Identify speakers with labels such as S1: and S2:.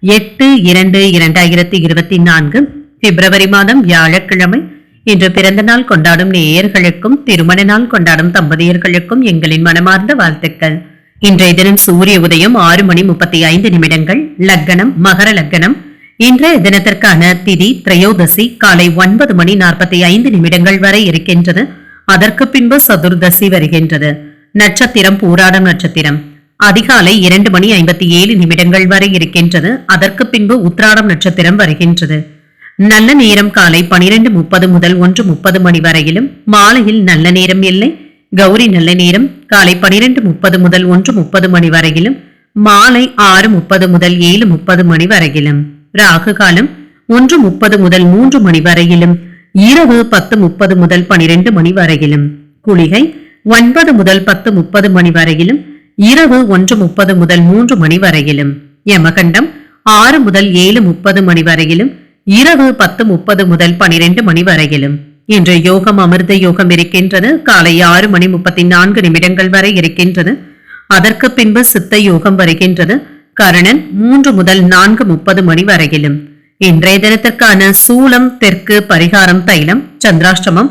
S1: எட்டு இரண்டு இரண்டாயிரத்தி இருபத்தி நான்கு பிப்ரவரி மாதம் வியாழக்கிழமை. இன்று பிறந்த நாள் கொண்டாடும் நேயர்களுக்கும் திருமண நாள் கொண்டாடும் தம்பதியர்களுக்கும் எங்களின் மனமார்ந்த வாழ்த்துக்கள். இன்றைய தினம் சூரிய உதயம் ஆறு மணி முப்பத்தி ஐந்து நிமிடங்கள். லக்கணம் மகர லக்கணம். இன்றைய தினத்திற்கான திதி திரையோதசி காலை ஒன்பது மணி நாற்பத்தி ஐந்து நிமிடங்கள் வரை இருக்கின்றது. அதற்கு பின்பு சதுர்தசி வருகின்றது. நட்சத்திரம் பூராடம் நட்சத்திரம். அதிகாலை இரண்டு மணி ஐம்பத்தி ஏழு நிமிடங்கள் வரை இருக்கின்றது. அதற்கு பின்பு உத்ராடம் நட்சத்திரம் வருகின்றது. நல்ல நேரம் காலை பனிரெண்டு முப்பது முதல் ஒன்று முப்பது மணி வரையிலும் மாலையில் நல்ல நேரம் இல்லை கௌரி நல்ல நேரம் காலை பனிரெண்டு முப்பது முதல் ஒன்று முப்பது மணி வரையிலும் மாலை ஆறு முப்பது முதல் ஏழு முப்பது மணி வரையிலும். ராகு காலம் ஒன்று முப்பது முதல் மூன்று மணி வரையிலும் இரவு பத்து முப்பது முதல் பனிரெண்டு மணி வரையிலும். குளிகை ஒன்பது முதல் பத்து முப்பது மணி வரையிலும் இரவு ஒன்று முப்பது முதல் மூன்று மணி வரையிலும். யமகண்டம் ஆறு முதல் ஏழு முப்பது மணி வரையிலும். இரவு பத்து முப்பது முதல் பனிரெண்டு மணி வரையிலும். இன்று யோகம் அமிர்த யோகம் இருக்கின்றது. காலை ஆறு மணி முப்பத்தி நான்கு நிமிடங்கள் வரை இருக்கின்றது. அதற்கு பின்பு சித்த யோகம் வருகின்றது. கரணன் மூன்று முதல் நான்கு முப்பது மணி வரையிலும். இன்றைய தினத்திற்கான சூலம் தெற்கு பரிகாரம் தைலம் சந்திராஷ்டமம்